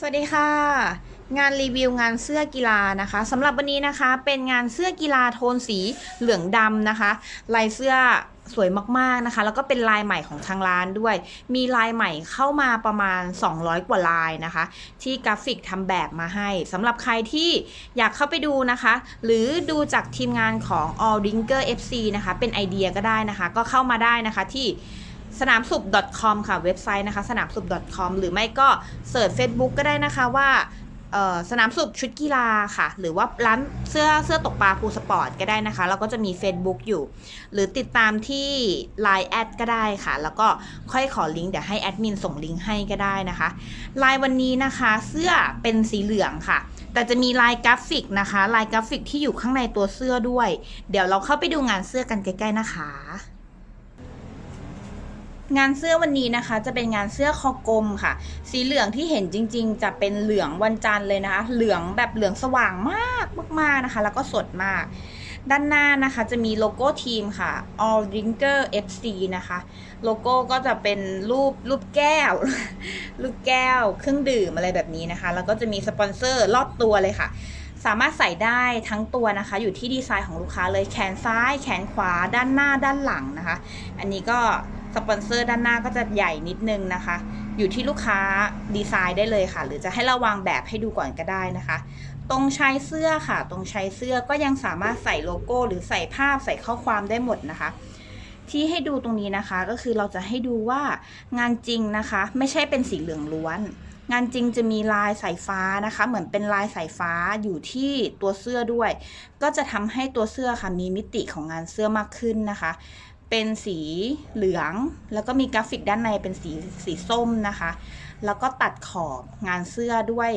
สวัสดีค่ะ งานรีวิวงานเสื้อกีฬานะคะสำหรับวันนี้นะคะเป็นงานเสื้อกีฬาโทนสีเหลืองดำนะคะ ลายเสื้อสวยมากๆนะคะ แล้วก็เป็นลายใหม่ของทางร้านด้วย มีลายใหม่เข้ามาประมาณ 200 กว่าลายนะคะ ที่กราฟิกทำแบบมาให้สำหรับใครที่อยากเข้าไปดูนะคะ หรือดูจากทีมงานของ All Ringer FC นะคะ เป็นไอเดียก็ได้นะคะ ก็เข้ามาได้นะคะที่ สนามสุบ .com ค่ะเว็บไซต์นะคะ สนามสุบ .com หรือไม่ก็เสิร์ช Facebook ก็ได้นะคะว่าสนามสุบชุดกีฬาค่ะ หรือว่าร้านเสื้อเสื้อตกปลาภูสปอร์ตก็ได้นะคะแล้วก็จะมี Facebook อยู่ หรือติดตามที่ Line แอดก็ได้ค่ะ แล้วก็ค่อยขอลิงก์เดี๋ยวให้แอดมินส่งลิงก์ให้ก็ได้นะคะลายวันนี้นะคะเสื้อเป็นสีเหลืองค่ะ แต่จะมีลายกราฟิกนะคะลายกราฟิกที่อยู่ข้างในตัวเสื้อด้วย เดี๋ยวเราเข้าไปดูงานเสื้อกันใกล้ ๆ นะคะ งานเสื้อวันนี้นะคะ จะเป็นงานเสื้อคอกลมค่ะ สีเหลืองที่เห็นจริง ๆ จะเป็นเหลืองวันจันทร์เลยนะคะ เหลืองแบบเหลืองสว่างมากมากๆนะคะ แล้วก็สดมาก ด้านหน้านะคะจะมีโลโก้ทีมค่ะ All Drinker FC นะคะ โลโก้ก็จะเป็นรูปรูปแก้ว รูปแก้ว เครื่องดื่มอะไรแบบนี้นะคะ แล้วก็จะมีสปอนเซอร์รอบตัวเลยค่ะสามารถใส่ได้ทั้งตัวนะคะ อยู่ที่ดีไซน์ของลูกค้าเลยแขนซ้าย แขนขวาด้านหน้าด้านหลังนะคะ อันนี้ก็ สปอนเซอร์ด้านหน้าก็จะใหญ่นิดนึงนะคะ อยู่ที่ลูกค้าดีไซน์ได้เลยค่ะ หรือจะให้เราวางแบบให้ดูก่อนก็ได้นะคะ ตรงชายเสื้อค่ะ ตรงชายเสื้อก็ยังสามารถใส่โลโก้ หรือใส่ภาพใส่ข้อความได้หมดนะคะที่ให้ดูตรงนี้นะคะก็คือเราจะให้ดูว่างานจริงนะคะ ไม่ใช่เป็นสีเหลืองล้วน งานจริงจะมีลายสายฟ้านะคะ เหมือนเป็นลายสายฟ้าอยู่ที่ตัวเสื้อด้วย ก็จะทำให้ตัวเสื้อค่ะมีมิติของงานเสื้อมากขึ้นนะคะ เป็นสีเหลือง แล้วก็มีกราฟิกด้านในเป็นสีสีส้มนะคะ แล้วก็ตัดขอบงานเสื้อด้วย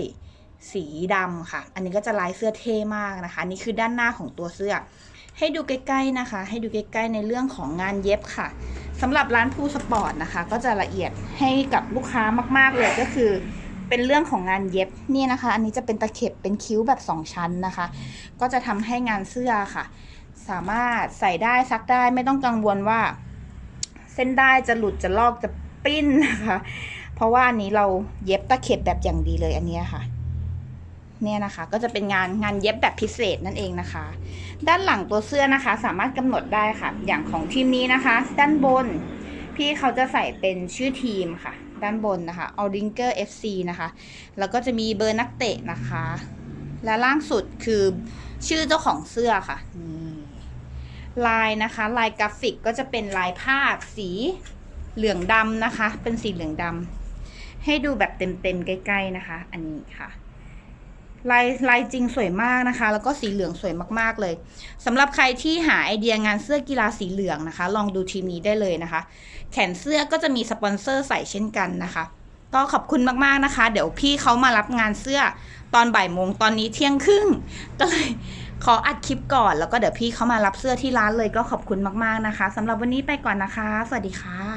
สีดำค่ะ อันนี้ก็จะลายเสื้อเท่มากนะคะ นี่คือด้านหน้าของตัวเสื้อ ให้ดูใกล้ๆนะคะ ให้ดูใกล้ๆในเรื่องของงานเย็บค่ะสำหรับร้านภูสปอร์ตนะคะ ก็จะละเอียดให้กับลูกค้ามากๆเลยก็คือเป็นเรื่องของงานเย็บนี่นะคะ อันนี้จะเป็นตะเข็บเป็นคิ้วแบบ 2 ชั้นนะคะ ก็จะทำให้งานเสื้อค่ะ สามารถใส่ได้ซักได้ไม่ต้องกังวลว่า เส้นได้จะหลุดจะลอกจะปิ้นนะคะ เพราะว่าอันนี้เราเย็บตะเข็บแบบอย่างดีเลยอันนี้ค่ะ เนี่ยนะคะ ก็จะเป็นงานงานเย็บแบบพิเศษนั่นเองนะคะ ด้านหลังตัวเสื้อนะคะ สามารถกำหนดได้ค่ะ อย่างของทีมนี้นะคะ ด้านบนพี่เขาจะใส่เป็นชื่อทีมค่ะ ด้านบนนะคะ a l d i n g e r FC นะคะ แล้วก็จะมีเบอร์นักเตะนะคะ และล่างสุดคือชื่อเจ้าของเสื้อค่ะนี่ ลายนะคะ ลายกราฟิกก็จะเป็นลายผ้าสีเหลืองดำนะคะ เป็นสีเหลืองดำให้ดูแบบเต็มๆใกล้ๆนะคะ อันนี้ค่ะลายลายจริงสวยมากนะคะ แล้วก็สีเหลืองสวยมากๆเลยสำหรับใครที่หาไอเดียงานเสื้อกีฬาสีเหลืองนะคะ ลองดูทีมนี้ได้เลยนะคะ แขนเสื้อก็จะมีสปอนเซอร์ใส่เช่นกันนะคะ ก็ขอบคุณมากๆนะคะ เดี๋ยวพี่เขามารับงานเสื้อตอนบ่ายโมงตอนนี้เที่ยงครึ่งก็เลย ขออัดคลิปก่อนแล้วก็เดี๋ยวพี่เขามารับเสื้อที่ร้านเลยก็ขอบคุณมากๆนะคะสำหรับวันนี้ไปก่อนนะคะ สวัสดีค่ะ